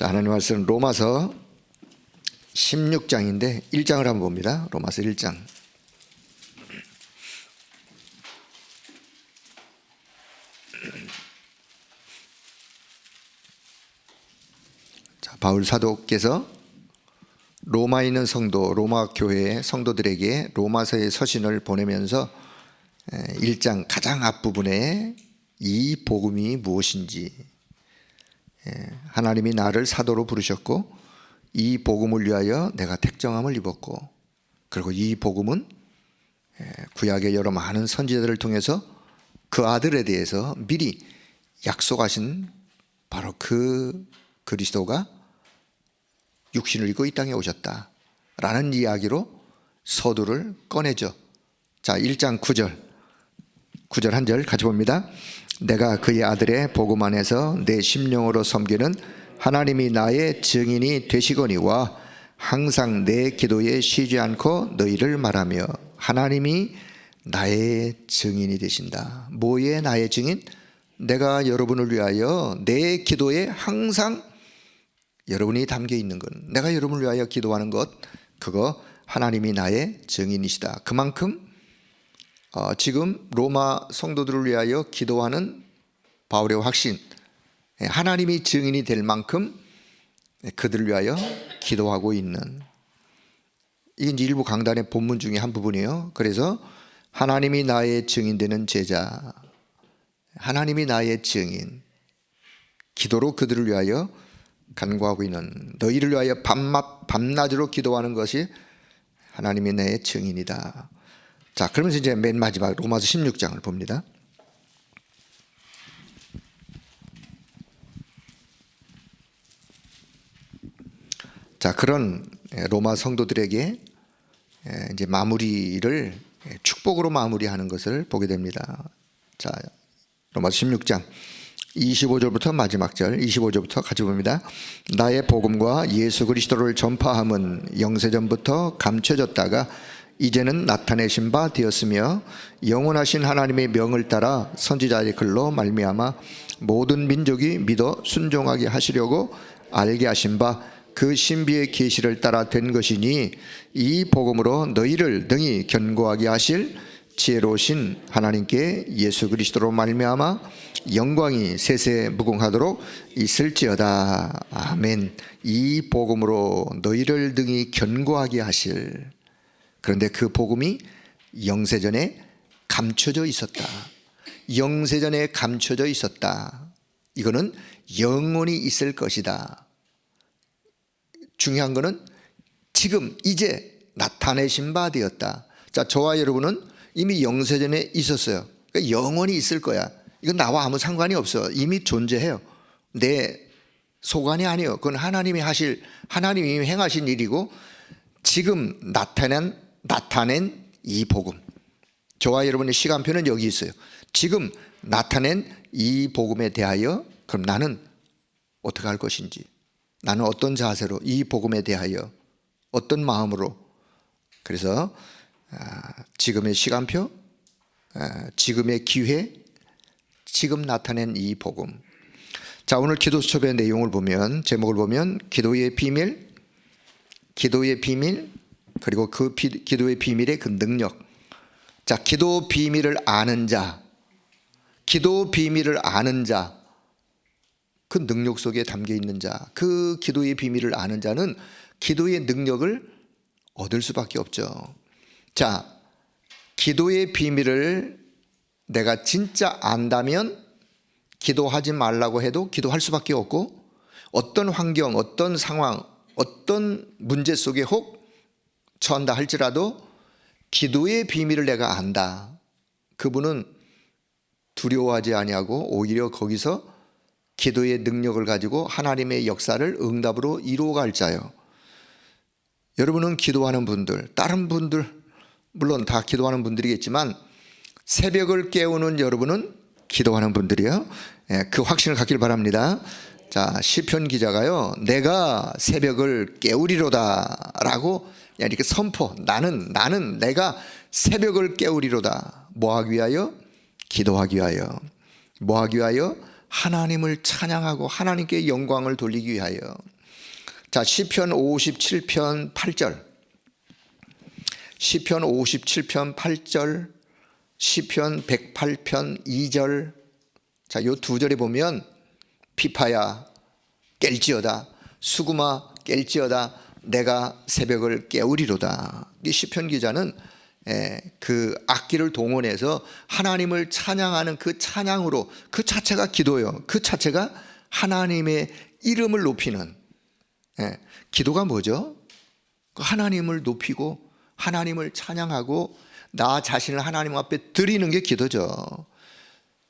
자, 하나님 말씀 로마서 16장인데 1장을 한번 봅니다. 로마서 1장. 자, 바울 사도께서 로마에 있는 성도, 로마 교회의 성도들에게 로마서의 서신을 보내면서 1장 가장 앞부분에 이 복음이 무엇인지 예, 하나님이 나를 사도로 부르셨고 이 복음을 위하여 내가 택정함을 입었고 그리고 이 복음은 예, 구약의 여러 많은 선지자들을 통해서 그 아들에 대해서 미리 약속하신 바로 그 그리스도가 육신을 입고 이 땅에 오셨다 라는 이야기로 서두를 꺼내죠. 자, 1장 9절. 9절 한 절 같이 봅니다. 내가 그의 아들의 복음 안에서 내 심령으로 섬기는 하나님이 나의 증인이 되시거니와 항상 내 기도에 쉬지 않고 너희를 말하며 하나님이 나의 증인이 되신다. 뭐의 나의 증인? 내가 여러분을 위하여 내 기도에 항상 여러분이 담겨 있는 것, 내가 여러분을 위하여 기도하는 것, 그거 하나님이 나의 증인이시다. 그만큼 어, 지금 로마 성도들을 위하여 기도하는 바울의 확신, 예, 하나님이 증인이 될 만큼 그들을 위하여 기도하고 있는 이제 일부 강단의 본문 중에 한 부분이에요. 그래서 하나님이 나의 증인 되는 제자, 하나님이 나의 증인, 기도로 그들을 위하여 간구하고 있는 너희를 위하여 밤낮 밤낮으로 기도하는 것이 하나님이 내 증인이다. 자, 그러면서 이제 맨 마지막 로마서 16장을 봅니다. 자, 그런 로마 성도들에게 이제 마무리를 축복으로 마무리하는 것을 보게 됩니다. 자, 로마서 16장 25절부터 마지막 절 25절부터 같이 봅니다. 나의 복음과 예수 그리스도를 전파함은 영세전부터 감춰졌다가 이제는 나타내신 바 되었으며 영원하신 하나님의 명을 따라 선지자의 글로 말미암아 모든 민족이 믿어 순종하게 하시려고 알게 하신 바 그 신비의 계시를 따라 된 것이니 이 복음으로 너희를 능히 견고하게 하실 지혜로우신 하나님께 예수 그리스도로 말미암아 영광이 세세 무궁하도록 있을지어다. 아멘. 이 복음으로 너희를 등이 견고하게 하실. 그런데 그 복음이 영세전에 감춰져 있었다. 영세전에 감춰져 있었다. 이거는 영원히 있을 것이다 중요한 거는 지금 이제 나타내신 바 되었다 자 저와 여러분은 이미 영세전에 있었어요 그러니까 영원히 있을 거야 이건 나와 아무 상관이 없어. 이미 존재해요. 내 소관이 아니에요. 그건 하나님이 하실, 하나님이 행하신 일이고 지금 나타낸, 나타낸 이 복음. 저와 여러분의 시간표는 여기 있어요. 지금 나타낸 이 복음에 대하여 그럼 나는 어떻게 할 것인지 나는 어떤 자세로 이 복음에 대하여 어떤 마음으로 그래서 아, 지금의 시간표, 아, 지금의 기회, 지금 나타낸 이 복음. 자, 오늘 기도 수첩의 내용을 보면 제목을 보면 기도의 비밀, 기도의 비밀, 그리고 그 비, 기도의 비밀의 그 능력. 자, 기도 비밀을 아는 자, 기도 비밀을 아는 자, 그 능력 속에 담겨 있는 자, 그 기도의 비밀을 아는 자는 기도의 능력을 얻을 수밖에 없죠. 자, 기도의 비밀을 내가 진짜 안다면 기도하지 말라고 해도 기도할 수밖에 없고 어떤 환경, 어떤 상황, 어떤 문제 속에 혹 처한다 할지라도 기도의 비밀을 내가 안다. 그분은 두려워하지 아니하고 오히려 거기서 기도의 능력을 가지고 하나님의 역사를 응답으로 이루어갈 자요. 여러분은 기도하는 분들, 다른 분들 물론 다 기도하는 분들이겠지만 새벽을 깨우는 여러분은 기도하는 분들이요. 예, 그 확신을 갖길 바랍니다. 자, 시편 기자가요. 내가 새벽을 깨우리로다라고 이렇게 선포. 나는 나는 내가 새벽을 깨우리로다. 뭐 하기 위하여? 기도하기 위하여. 뭐 하기 위하여? 하나님을 찬양하고 하나님께 영광을 돌리기 위하여. 자, 시편 57편 8절. 시편 57편 8절, 시편 108편 2절. 자, 요 두 절에 보면 피파야 깰지어다. 수구마 깰지어다. 내가 새벽을 깨우리로다. 이 시편 기자는 예, 그 악기를 동원해서 하나님을 찬양하는 그 찬양으로 그 자체가 기도요. 그 자체가 하나님의 이름을 높이는 예, 기도가 뭐죠? 그 하나님을 높이고 하나님을 찬양하고 나 자신을 하나님 앞에 드리는 게 기도죠.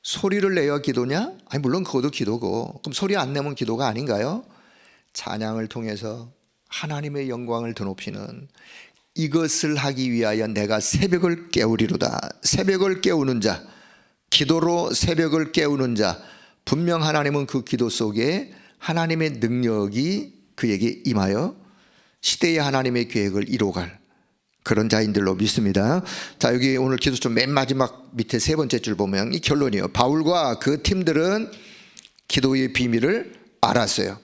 소리를 내야 기도냐? 아니 물론 그것도 기도고 그럼 소리 안 내면 기도가 아닌가요? 찬양을 통해서 하나님의 영광을 더 높이는 이것을 하기 위하여 내가 새벽을 깨우리로다. 새벽을 깨우는 자, 기도로 새벽을 깨우는 자, 분명 하나님은 그 기도 속에 하나님의 능력이 그에게 임하여 시대의 하나님의 계획을 이루어갈 그런 자인들로 믿습니다. 자, 여기 오늘 기도 좀 맨 마지막 밑에 세 번째 줄 보면 이 결론이에요. 바울과 그 팀들은 기도의 비밀을 알았어요.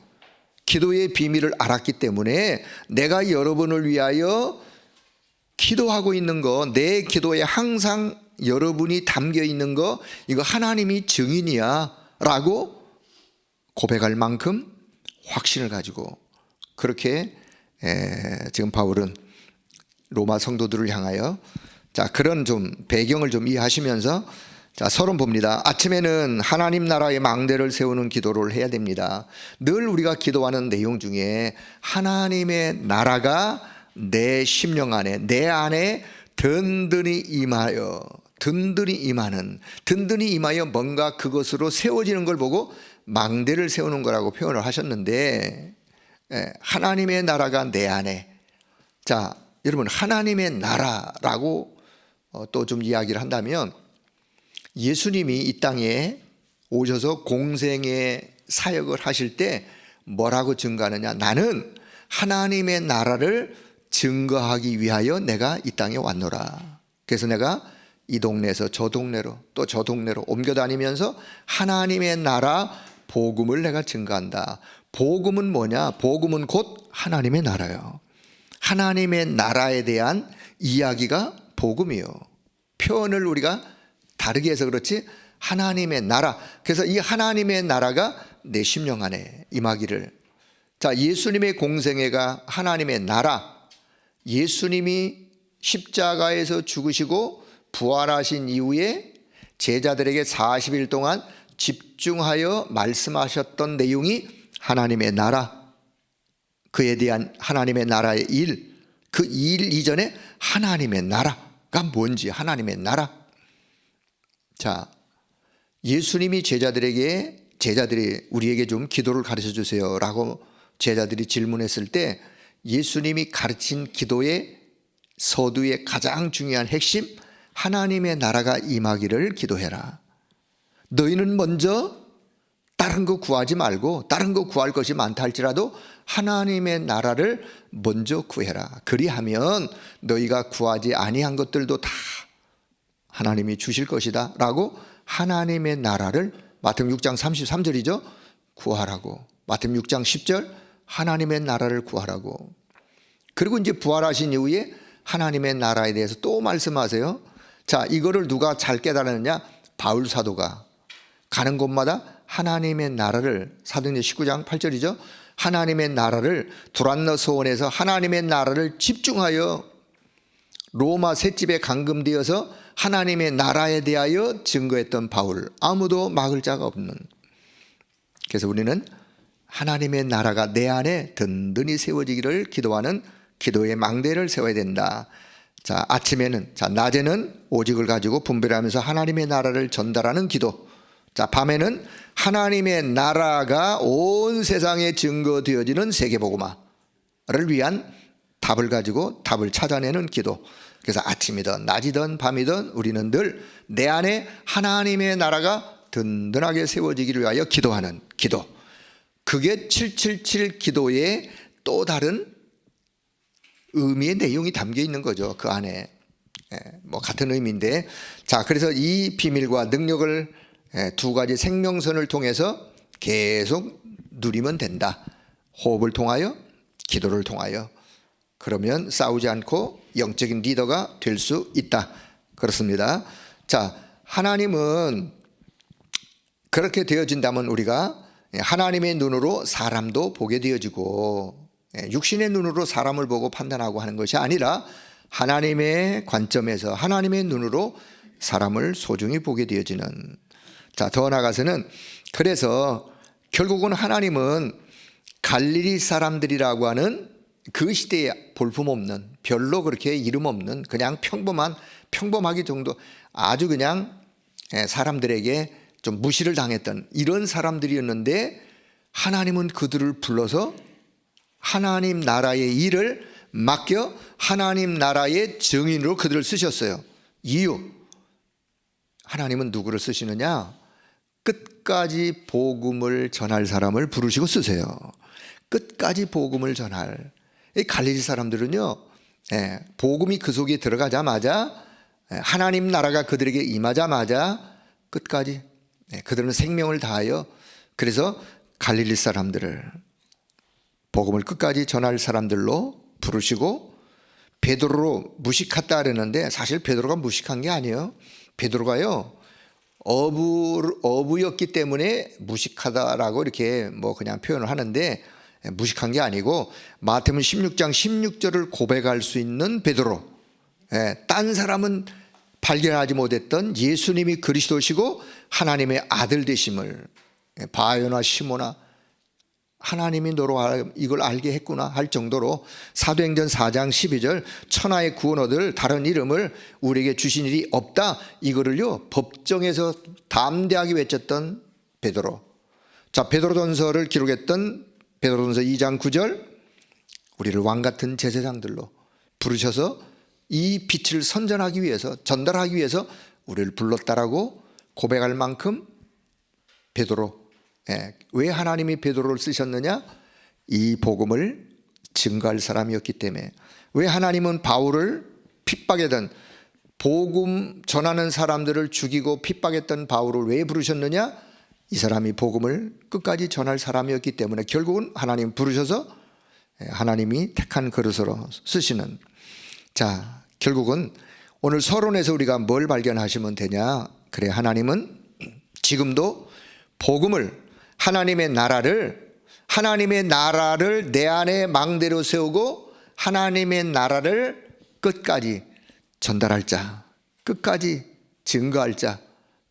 기도의 비밀을 알았기 때문에 내가 여러분을 위하여 기도하고 있는 거, 내 기도에 항상 여러분이 담겨 있는 거, 이거 하나님이 증인이야. 라고 고백할 만큼 확신을 가지고 그렇게 에, 지금 바울은 로마 성도들을 향하여 자 그런 좀 배경을 좀 이해하시면서 자 서론 봅니다. 아침에는 하나님 나라의 망대를 세우는 기도를 해야 됩니다. 늘 우리가 기도하는 내용 중에 하나님의 나라가 내 심령 안에 내 안에 든든히 임하여 든든히 임하는 든든히 임하여 뭔가 그것으로 세워지는 걸 보고 망대를 세우는 거라고 표현을 하셨는데 예, 하나님의 나라가 내 안에. 자 여러분 하나님의 나라라고 어, 또좀 이야기를 한다면 예수님이 이 땅에 오셔서 공생의 사역을 하실 때 뭐라고 증거하느냐? 나는 하나님의 나라를 증거하기 위하여 내가 이 땅에 왔노라 그래서 내가 이 동네에서 저 동네로 또 저 동네로 옮겨 다니면서 하나님의 나라 복음을 내가 증거한다. 복음은 뭐냐? 복음은 곧 하나님의 나라요. 하나님의 나라에 대한 이야기가 복음이요. 표현을 우리가 다르게 해서 그렇지 하나님의 나라. 그래서 이 하나님의 나라가 내 심령 안에 임하기를. 자, 예수님의 공생애가 하나님의 나라. 예수님이 십자가에서 죽으시고 부활하신 이후에 제자들에게 40일 동안 집중하여 말씀하셨던 내용이 하나님의 나라, 그에 대한 하나님의 나라의 일, 그 일 이전에 하나님의 나라가 뭔지 하나님의 나라. 자, 예수님이 제자들에게 제자들이 우리에게 좀 기도를 가르쳐 주세요 라고 제자들이 질문했을 때 예수님이 가르친 기도의 서두의 가장 중요한 핵심 하나님의 나라가 임하기를 기도해라. 너희는 먼저 다른 거 구하지 말고 다른 거 구할 것이 많다 할지라도 하나님의 나라를 먼저 구해라. 그리하면 너희가 구하지 아니한 것들도 다 하나님이 주실 것이다라고 하나님의 나라를 마태복음 6장 33절이죠. 구하라고. 마태복음 6장 10절 하나님의 나라를 구하라고. 그리고 이제 부활하신 이후에 하나님의 나라에 대해서 또 말씀하세요. 자, 이거를 누가 잘 깨달았느냐? 바울 사도가 가는 곳마다 하나님의 나라를 사도행전 19장 8절이죠. 하나님의 나라를 두란노 소원에서 하나님의 나라를 집중하여 로마 셋집에 감금되어서 하나님의 나라에 대하여 증거했던 바울 아무도 막을 자가 없는 그래서 우리는 하나님의 나라가 내 안에 든든히 세워지기를 기도하는 기도의 망대를 세워야 된다. 자, 아침에는, 자, 낮에는 오직을 가지고 분별하면서 하나님의 나라를 전달하는 기도. 자, 밤에는 하나님의 나라가 온 세상에 증거되어지는 세계복음화를 위한 답을 가지고 답을 찾아내는 기도. 그래서 아침이든 낮이든 밤이든 우리는 늘 내 안에 하나님의 나라가 든든하게 세워지기를 위하여 기도하는 기도. 그게 777 기도의 또 다른 의미의 내용이 담겨 있는 거죠. 그 안에. 예, 뭐 같은 의미인데. 자, 그래서 이 비밀과 능력을 예, 두 가지 생명선을 통해서 계속 누리면 된다. 호흡을 통하여 기도를 통하여 그러면 싸우지 않고 영적인 리더가 될 수 있다. 그렇습니다. 자, 하나님은 그렇게 되어진다면 우리가 하나님의 눈으로 사람도 보게 되어지고 예, 육신의 눈으로 사람을 보고 판단하고 하는 것이 아니라 하나님의 관점에서 하나님의 눈으로 사람을 소중히 보게 되어지는. 자, 더 나아가서는 그래서 결국은 하나님은 갈릴리 사람들이라고 하는 그 시대에 볼품없는 별로 그렇게 이름 없는 그냥 평범한 평범하기 정도 아주 그냥 예, 사람들에게 좀 무시를 당했던 이런 사람들이었는데 하나님은 그들을 불러서 하나님 나라의 일을 맡겨 하나님 나라의 증인으로 그들을 쓰셨어요. 이유 하나님은 누구를 쓰시느냐? 끝까지 복음을 전할 사람을 부르시고 쓰세요. 끝까지 복음을 전할. 이 갈릴리 사람들은요, 예, 복음이 그 속에 들어가자마자 예, 하나님 나라가 그들에게 임하자마자 끝까지 예, 그들은 생명을 다하여 그래서 갈릴리 사람들을 복음을 끝까지 전할 사람들로 부르시고 베드로로 무식했다 그랬는데 사실 베드로가 무식한 게 아니에요. 베드로가요 어부 어부였기 때문에 무식하다라고 이렇게 뭐 그냥 표현을 하는데 무식한 게 아니고 마태복음 16장 16절을 고백할 수 있는 베드로. 예, 딴 사람은 발견하지 못했던 예수님이 그리스도시고 하나님의 아들 되심을 예, 바요나 시모나 하나님이 너로 알- 이걸 알게 했구나 할 정도로 사도행전 4장 12절 천하의 구원 얻을 다른 이름을 우리에게 주신 일이 없다. 이거를요 법정에서 담대하게 외쳤던 베드로. 자 베드로전서를 기록했던 베드로전서 2장 9절 우리를 왕 같은 제사장들로 부르셔서 이 빛을 선전하기 위해서 전달하기 위해서 우리를 불렀다라고 고백할 만큼 베드로 예, 왜 하나님이 베드로를 쓰셨느냐? 이 복음을 증거할 사람이었기 때문에 왜 하나님은 바울을 핍박했던 복음 전하는 사람들을 죽이고 핍박했던 바울을 왜 부르셨느냐? 이 사람이 복음을 끝까지 전할 사람이었기 때문에 결국은 하나님 부르셔서 예, 하나님이 택한 그릇으로 쓰시는 자 결국은 오늘 서론에서 우리가 뭘 발견하시면 되냐 그래 하나님은 지금도 복음을 하나님의 나라를 하나님의 나라를 내 안에 망대로 세우고 하나님의 나라를 끝까지 전달할 자 끝까지 증거할 자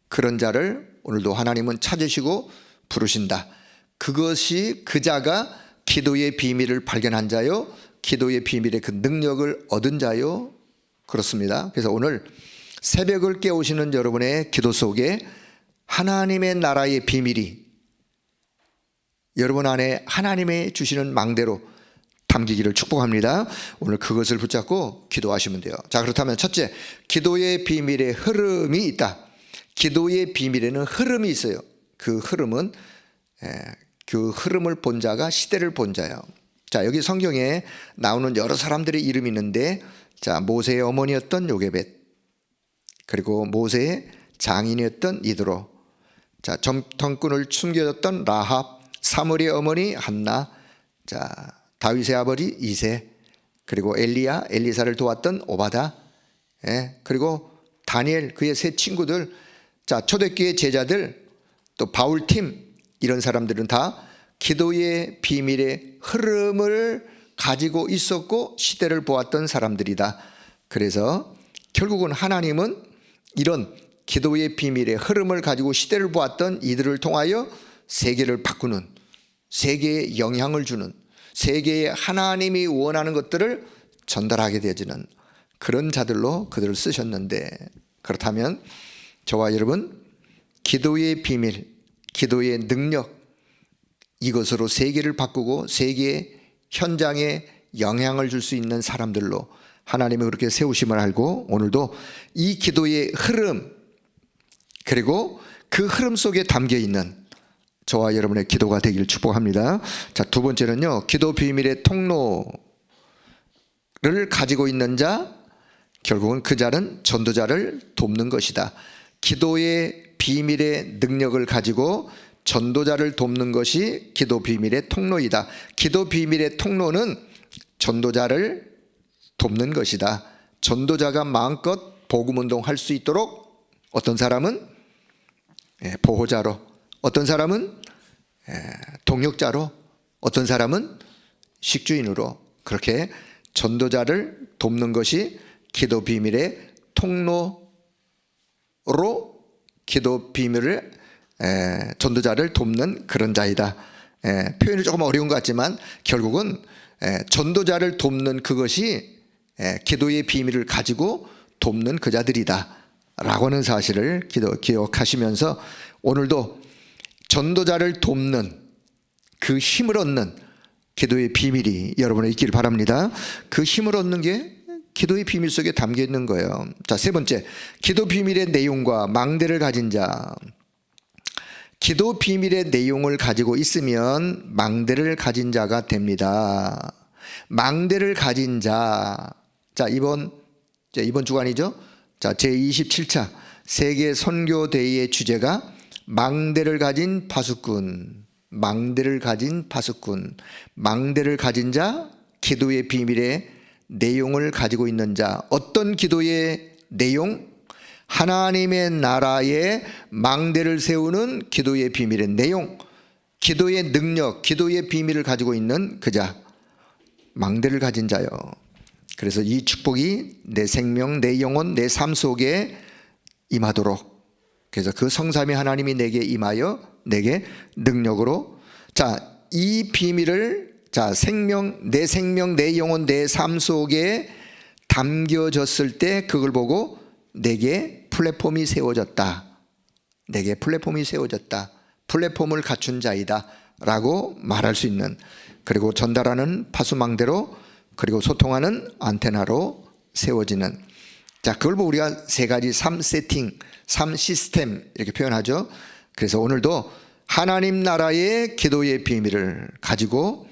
그런 자를 오늘도 하나님은 찾으시고 부르신다. 그것이 그 자가 기도의 비밀을 발견한 자요, 기도의 비밀의 그 능력을 얻은 자요, 그렇습니다. 그래서 오늘 새벽을 깨우시는 여러분의 기도 속에 하나님의 나라의 비밀이 여러분 안에 하나님의 주시는 망대로 담기기를 축복합니다. 오늘 그것을 붙잡고 기도하시면 돼요. 자, 그렇다면 첫째, 기도의 비밀의 흐름이 있다. 기도의 비밀에는 흐름이 있어요. 그 흐름은 에, 그 흐름을 본 자가 시대를 본 자예요. 자, 여기 성경에 나오는 여러 사람들의 이름이 있는데 자, 모세의 어머니였던 요게벳 그리고 모세의 장인이었던 이드로 자, 정통꾼을 숨겨줬던 라합 사무리의 어머니 한나 자, 다윗의 아버지 이세 그리고 엘리야 엘리사를 도왔던 오바다 예, 그리고 다니엘 그의 세 친구들 자 초대교회 제자들 또 바울 팀 이런 사람들은 다 기도의 비밀의 흐름을 가지고 있었고 시대를 보았던 사람들이다. 그래서 결국은 하나님은 이런 기도의 비밀의 흐름을 가지고 시대를 보았던 이들을 통하여 세계를 바꾸는 세계에 영향을 주는 세계에 하나님이 원하는 것들을 전달하게 되어지는 그런 자들로 그들을 쓰셨는데 그렇다면 저와 여러분 기도의 비밀, 기도의 능력 이것으로 세계를 바꾸고 세계 현장에 영향을 줄 수 있는 사람들로 하나님이 그렇게 세우심을 알고 오늘도 이 기도의 흐름 그리고 그 흐름 속에 담겨 있는 저와 여러분의 기도가 되기를 축복합니다. 자, 두 번째는요. 기도 비밀의 통로를 가지고 있는 자 결국은 그 자는 전도자를 돕는 것이다. 기도의 비밀의 능력을 가지고 전도자를 돕는 것이 기도 비밀의 통로이다. 기도 비밀의 통로는 전도자를 돕는 것이다. 전도자가 마음껏 복음 운동할 수 있도록 어떤 사람은 예, 보호자로, 어떤 사람은 예, 동역자로, 어떤 사람은 식주인으로 그렇게 전도자를 돕는 것이 기도 비밀의 통로로 기도 비밀을 에, 전도자를 돕는 그런 자이다. 에, 표현이 조금 어려운 것 같지만 결국은 에, 전도자를 돕는 그것이 에, 기도의 비밀을 가지고 돕는 그 자들이다. 라고 하는 사실을 기도, 기억하시면서 오늘도 전도자를 돕는 그 힘을 얻는 기도의 비밀이 여러분에 있기를 바랍니다. 그 힘을 얻는 게 기도의 비밀 속에 담겨 있는 거예요. 자, 세 번째. 기도 비밀의 내용과 망대를 가진 자. 기도 비밀의 내용을 가지고 있으면 망대를 가진 자가 됩니다. 망대를 가진 자. 자, 이번 자, 이번 주간이죠. 자, 제27차 세계 선교 대회의 주제가 망대를 가진 파수꾼. 망대를 가진 파수꾼. 망대를 가진 자 기도의 비밀의 내용을 가지고 있는 자 어떤 기도의 내용 하나님의 나라에 망대를 세우는 기도의 비밀의 내용 기도의 능력 기도의 비밀을 가지고 있는 그자 망대를 가진 자요 그래서 이 축복이 내 생명 내 영혼 내 삶 속에 임하도록 그래서 그 성삼위 하나님이 내게 임하여 내게 능력으로 자 이 비밀을 자, 생명, 내 생명, 내 영혼, 내 삶 속에 담겨졌을 때 그걸 보고 내게 플랫폼이 세워졌다. 내게 플랫폼이 세워졌다. 플랫폼을 갖춘 자이다. 라고 말할 수 있는 그리고 전달하는 파수망대로 그리고 소통하는 안테나로 세워지는 자, 그걸 보고 우리가 세 가지 삶 세팅, 삶 시스템 이렇게 표현하죠. 그래서 오늘도 하나님 나라의 기도의 비밀을 가지고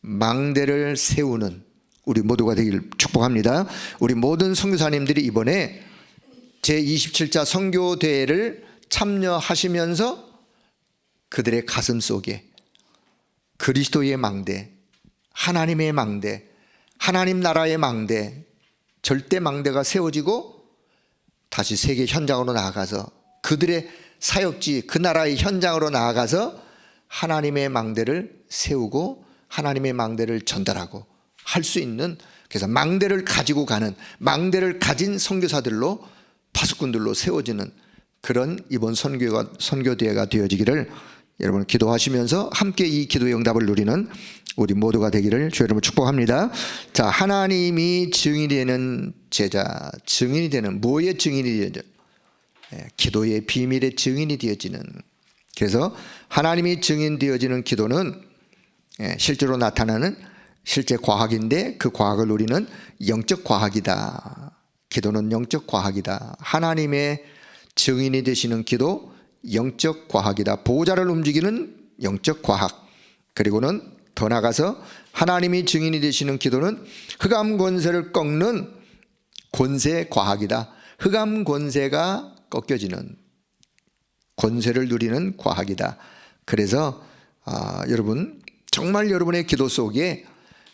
망대를 세우는 우리 모두가 되길 축복합니다. 우리 모든 선교사님들이 이번에 제27차 선교대회를 참여하시면서 그들의 가슴 속에 그리스도의 망대, 하나님의 망대, 하나님 나라의 망대, 절대 망대가 세워지고 다시 세계 현장으로 나아가서 그들의 사역지, 그 나라의 현장으로 나아가서 하나님의 망대를 세우고 하나님의 망대를 전달하고 할 수 있는 그래서 망대를 가지고 가는 망대를 가진 선교사들로 파수꾼들로 세워지는 그런 이번 선교가 선교대회가 되어지기를 여러분 기도하시면서 함께 이 기도의 응답을 누리는 우리 모두가 되기를 주 여러분 축복합니다. 자, 하나님이 증인이 되는 제자, 증인이 되는 뭐의 증인이 되죠? 예, 기도의 비밀의 증인이 되어지는 그래서 하나님이 증인 되어지는 기도는 예, 실제로 나타나는 실제 과학인데 그 과학을 우리는 영적 과학이다. 기도는 영적 과학이다. 하나님의 증인이 되시는 기도 영적 과학이다. 보호자를 움직이는 영적 과학. 그리고는 더 나가서 하나님이 증인이 되시는 기도는 흑암 권세를 꺾는 권세 과학이다. 흑암 권세가 꺾여지는 권세를 누리는 과학이다. 그래서 아, 여러분 정말 여러분의 기도 속에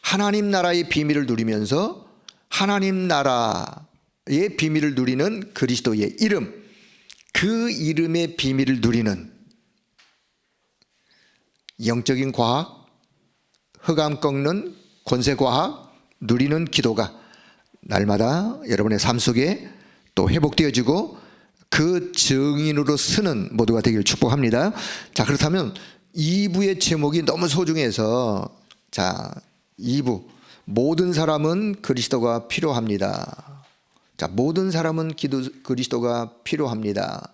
하나님 나라의 비밀을 누리면서 하나님 나라의 비밀을 누리는 그리스도의 이름, 그 이름의 비밀을 누리는 영적인 과학, 흑암 꺾는 권세 과학, 누리는 기도가 날마다 여러분의 삶 속에 또 회복되어지고 그 증인으로 쓰는 모두가 되기를 축복합니다. 자, 그렇다면 2부의 제목이 너무 소중해서 자, 2부 모든 사람은 그리스도가 필요합니다. 자, 모든 사람은 기도 그리스도가 필요합니다.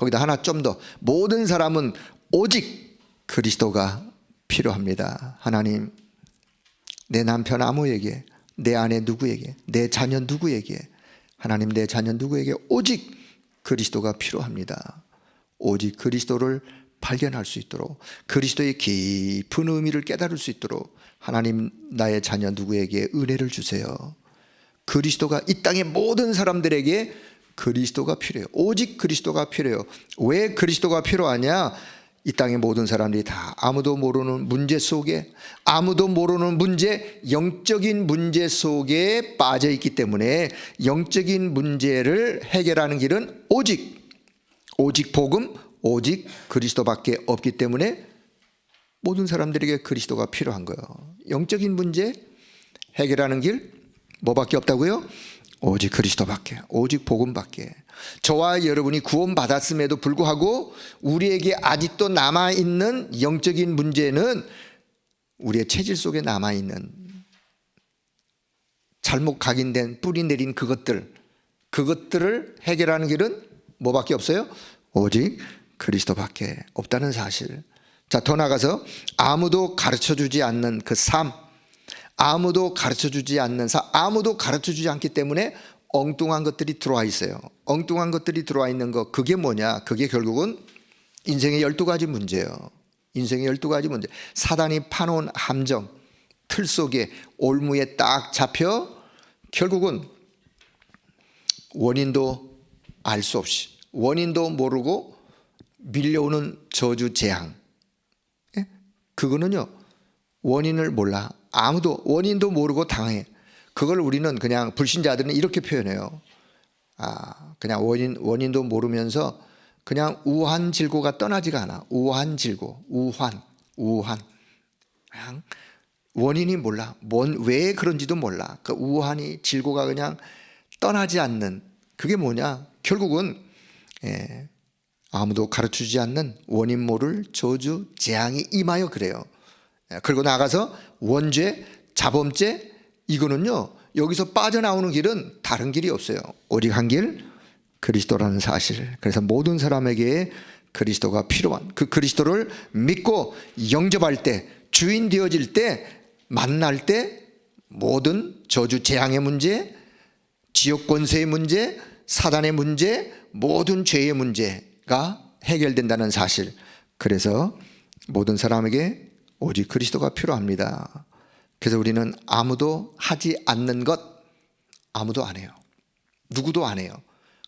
거기다 하나 좀 더 모든 사람은 오직 그리스도가 필요합니다. 하나님 내 남편 아무에게 내 아내 누구에게 내 자녀 누구에게 하나님 내 자녀 누구에게 오직 그리스도가 필요합니다. 오직 그리스도를 발견할 수 있도록 그리스도의 깊은 의미를 깨달을 수 있도록 하나님 나의 자녀 누구에게 은혜를 주세요. 그리스도가 이 땅의 모든 사람들에게 그리스도가 필요해요. 오직 그리스도가 필요해요. 왜 그리스도가 필요하냐? 이 땅의 모든 사람들이 다 아무도 모르는 문제 속에 아무도 모르는 문제, 영적인 문제 속에 빠져 있기 때문에 영적인 문제를 해결하는 길은 오직 오직 복음, 오직 그리스도밖에 없기 때문에 모든 사람들에게 그리스도가 필요한 거예요. 영적인 문제 해결하는 길 뭐밖에 없다고요? 오직 그리스도밖에, 오직 복음밖에. 저와 여러분이 구원받았음에도 불구하고 우리에게 아직도 남아있는 영적인 문제는 우리의 체질 속에 남아있는 잘못 각인된 뿌리 내린 그것들, 그것들을 해결하는 길은 뭐밖에 없어요? 오직 그리스도밖에 없다는 사실. 자, 더 나가서 아무도 가르쳐 주지 않는 그 삶, 아무도 가르쳐 주지 않는 삶, 아무도 가르쳐 주지 않기 때문에 엉뚱한 것들이 들어와 있어요. 엉뚱한 것들이 들어와 있는 거, 그게 뭐냐? 그게 결국은 인생의 12가지 문제예요. 인생의 12가지 문제. 사단이 파놓은 함정, 틀 속에 올무에 딱 잡혀 결국은 원인도 알 수 없이 원인도 모르고 밀려오는 저주 재앙. 예? 그거는요. 원인을 몰라. 아무도 원인도 모르고 당해. 그걸 우리는 그냥 불신자들은 이렇게 표현해요. 아, 그냥 원인 원인도 모르면서 그냥 우한 질고가 떠나지가 않아. 우한 질고, 우한, 우한. 그냥 원인이 몰라. 뭔 왜 그런지도 몰라. 그 우한이 질고가 그냥 떠나지 않는 그게 뭐냐? 결국은 예, 아무도 가르치지 않는 원인 모를 저주 재앙이 임하여 그래요. 예, 그리고 나가서 원죄, 자범죄 이거는요. 여기서 빠져나오는 길은 다른 길이 없어요. 오직 한 길, 그리스도라는 사실. 그래서 모든 사람에게 그리스도가 필요한 그 그리스도를 믿고 영접할 때, 주인 되어질 때, 만날 때 모든 저주 재앙의 문제, 지옥 권세의 문제, 사단의 문제, 모든 죄의 문제가 해결된다는 사실. 그래서 모든 사람에게 오직 그리스도가 필요합니다. 그래서 우리는 아무도 하지 않는 것 아무도 안 해요. 누구도 안 해요.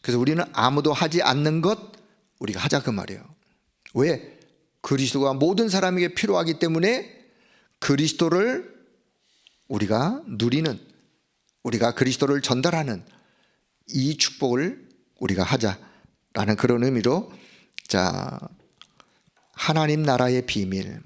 그래서 우리는 아무도 하지 않는 것 우리가 하자 그 말이에요. 왜? 그리스도가 모든 사람에게 필요하기 때문에 그리스도를 우리가 누리는 우리가 그리스도를 전달하는 이 축복을 우리가 하자라는 그런 의미로 자 하나님 나라의 비밀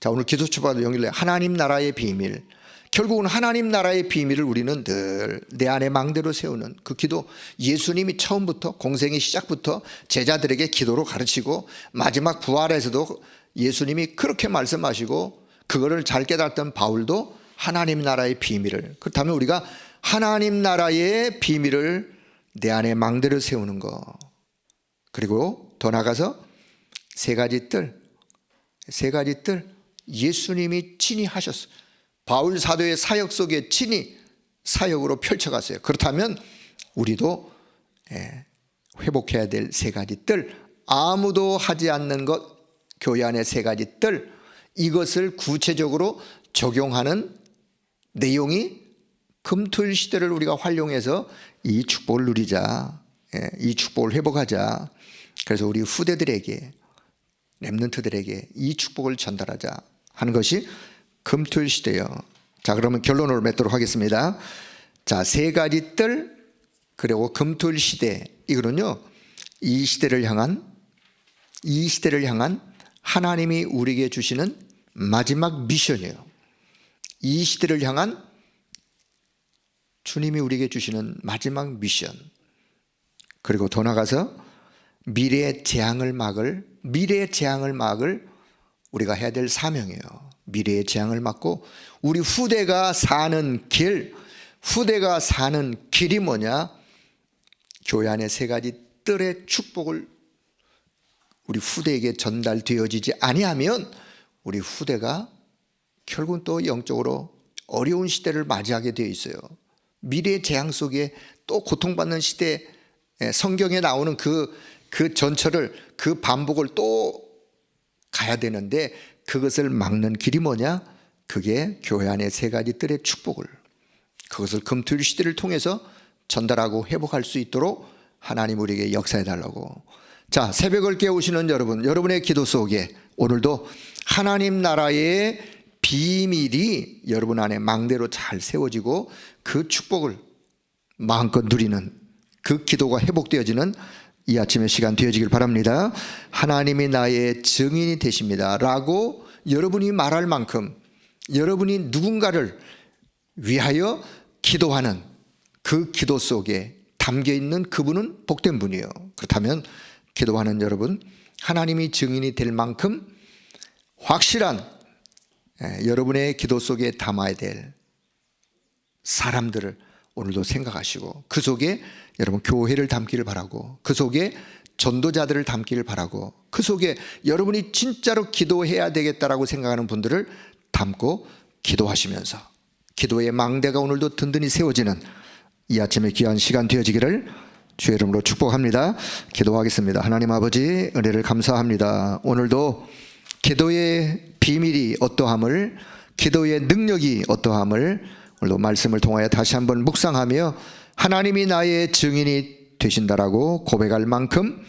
자 오늘 기도 초바도 연결해 하나님 나라의 비밀. 결국은 하나님 나라의 비밀을 우리는 늘 내 안에 망대로 세우는 그 기도 예수님이 처음부터 공생의 시작부터 제자들에게 기도로 가르치고 마지막 부활에서도 예수님이 그렇게 말씀하시고 그거를 잘 깨닫던 바울도 하나님 나라의 비밀을 그렇다면 우리가 하나님 나라의 비밀을 내 안에 망대를 세우는 거. 그리고 더 나가서 세 가지 뜰, 세 가지 뜰 예수님이 친히 하셨어. 바울 사도의 사역 속에 친히 사역으로 펼쳐갔어요. 그렇다면 우리도 예, 회복해야 될 세 가지 뜰, 아무도 하지 않는 것, 교회 안의 세 가지 뜰, 이것을 구체적으로 적용하는 내용이 금토일 시대를 우리가 활용해서 이 축복을 누리자. 예, 이 축복을 회복하자. 그래서 우리 후대들에게 렘넌트들에게 이 축복을 전달하자 하는 것이 금토일 시대요. 자, 그러면 결론을 맺도록 하겠습니다. 자, 세 가지 뜰 그리고 금토일 시대 이거는요. 이 시대를 향한 이 시대를 향한 하나님이 우리에게 주시는 마지막 미션이에요. 이 시대를 향한 주님이 우리에게 주시는 마지막 미션. 그리고 더 나가서 미래의 재앙을 막을 미래의 재앙을 막을 우리가 해야 될 사명이에요. 미래의 재앙을 막고 우리 후대가 사는 길, 후대가 사는 길이 뭐냐? 교회 안에 세 가지 뜰의 축복을 우리 후대에게 전달되어지지 아니하면 우리 후대가 결국은 또 영적으로 어려운 시대를 맞이하게 되어 있어요. 미래의 재앙 속에 또 고통받는 시대 성경에 나오는 그, 그 전철을 그 반복을 또 가야 되는데 그것을 막는 길이 뭐냐? 그게 교회 안에 세 가지 뜰의 축복을 그것을 금토일 시대를 통해서 전달하고 회복할 수 있도록 하나님 우리에게 역사해 달라고 자, 새벽을 깨우시는 여러분, 여러분의 기도 속에 오늘도 하나님 나라의 비밀이 여러분 안에 망대로 잘 세워지고 그 축복을 마음껏 누리는 그 기도가 회복되어지는 이 아침의 시간 되어지길 바랍니다. 하나님이 나의 증인이 되십니다. 라고 여러분이 말할 만큼 여러분이 누군가를 위하여 기도하는 그 기도 속에 담겨 있는 그분은 복된 분이에요. 그렇다면 기도하는 여러분, 하나님이 증인이 될 만큼 확실한 예, 여러분의 기도 속에 담아야 될 사람들을 오늘도 생각하시고 그 속에 여러분 교회를 담기를 바라고 그 속에 전도자들을 담기를 바라고 그 속에 여러분이 진짜로 기도해야 되겠다라고 생각하는 분들을 담고 기도하시면서 기도의 망대가 오늘도 든든히 세워지는 이 아침의 귀한 시간 되어지기를 주의 이름으로 축복합니다. 기도하겠습니다. 하나님 아버지 은혜를 감사합니다. 오늘도 기도의 비밀이 어떠함을 기도의 능력이 어떠함을 오늘도 말씀을 통하여 다시 한번 묵상하며 하나님이 나의 증인이 되신다라고 고백할 만큼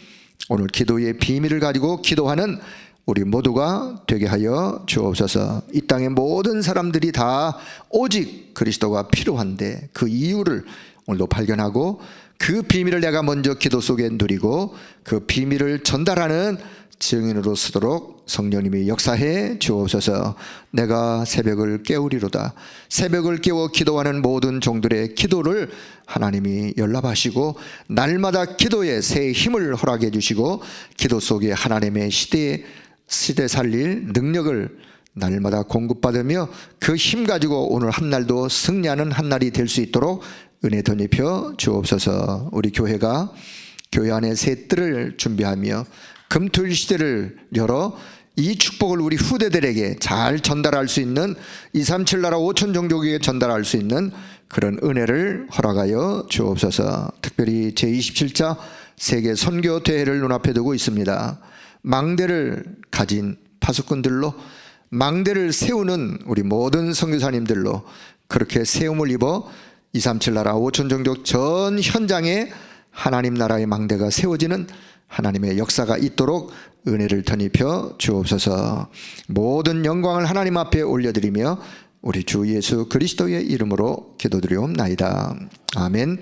오늘 기도의 비밀을 가지고 기도하는 우리 모두가 되게 하여 주옵소서. 이 땅의 모든 사람들이 다 오직 그리스도가 필요한데 그 이유를 오늘도 발견하고 그 비밀을 내가 먼저 기도 속에 누리고 그 비밀을 전달하는 증인으로 쓰도록 성령님이 역사해 주옵소서. 내가 새벽을 깨우리로다. 새벽을 깨워 기도하는 모든 종들의 기도를 하나님이 연락하시고 날마다 기도에 새 힘을 허락해 주시고 기도 속에 하나님의 시대에 시대 살릴 능력을 날마다 공급받으며 그 힘 가지고 오늘 한 날도 승리하는 한 날이 될 수 있도록 은혜 덧입혀 주옵소서. 우리 교회가 교회 안에 새 뜰을 준비하며 금토일 시대를 열어 이 축복을 우리 후대들에게 잘 전달할 수 있는 237 나라 5천 종족에게 전달할 수 있는 그런 은혜를 허락하여 주옵소서. 특별히 제27차 세계 선교 대회를 눈앞에 두고 있습니다. 망대를 가진 파수꾼들로 망대를 세우는 우리 모든 선교사님들로 그렇게 세움을 입어 237 나라 5천 종족 전 현장에 하나님 나라의 망대가 세워지는 하나님의 역사가 있도록 은혜를 덧입혀 주옵소서. 모든 영광을 하나님 앞에 올려드리며 우리 주 예수 그리스도의 이름으로 기도드리옵나이다. 아멘.